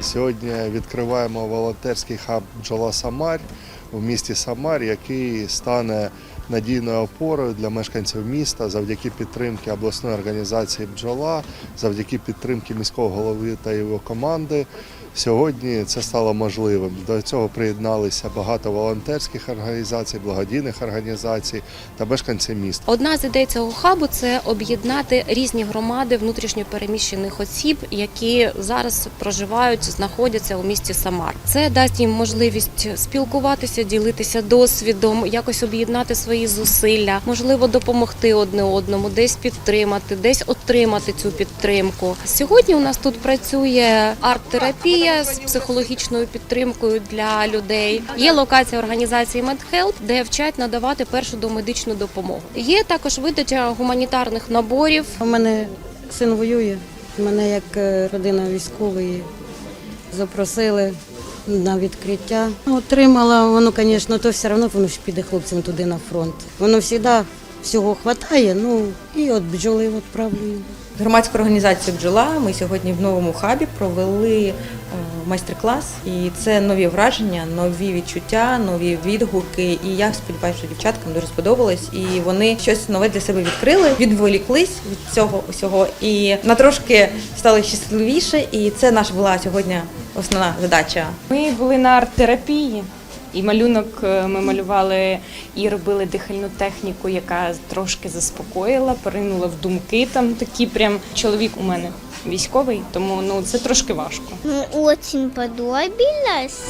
Сьогодні відкриваємо волонтерський хаб Бджола Самар в місті Самар, який стане надійною опорою для мешканців міста завдяки підтримки обласної організації Бджола, завдяки підтримки міського голови та його команди. Сьогодні це стало можливим. До цього приєдналися багато волонтерських організацій, благодійних організацій та мешканці міста. Одна з ідей цього хабу це об'єднати різні громади внутрішньо переміщених осіб, які зараз проживають, знаходяться у місті Самар. Це дасть їм можливість спілкуватися, ділитися досвідом, якось об'єднати свої зусилля, можливо, допомогти одне одному, десь підтримати, десь отримати цю підтримку. Сьогодні у нас тут працює арт-терапія з психологічною підтримкою для людей. Є локація організації MedHelp, де вчать надавати першу домедичну допомогу. Є також видача гуманітарних наборів. У мене син воює. Мене як е, родина військової запросили на відкриття. Отримала воно, звісно, то все одно воно ж піде хлопцям туди на фронт. Воно завжди всього вистачає, ну і от бджоли відправлю. Громадська організація бджола. Ми сьогодні в новому хабі провели е, майстер-клас, і це нові враження, нові відчуття, нові відгуки. І я сподіваюся, що дівчаткам дуже сподобалось, і вони щось нове для себе відкрили, відволіклись від цього усього і на трошки стали щасливіше. І це наша була сьогодні основна задача. Ми були на арт-терапії, і малюнок е, ми малювали і робили дихальну техніку, яка трошки заспокоїла, поринула в думки. Там такі прям чоловік у мене військовий, тому ну це трошки важко. Ну, очень подобилось.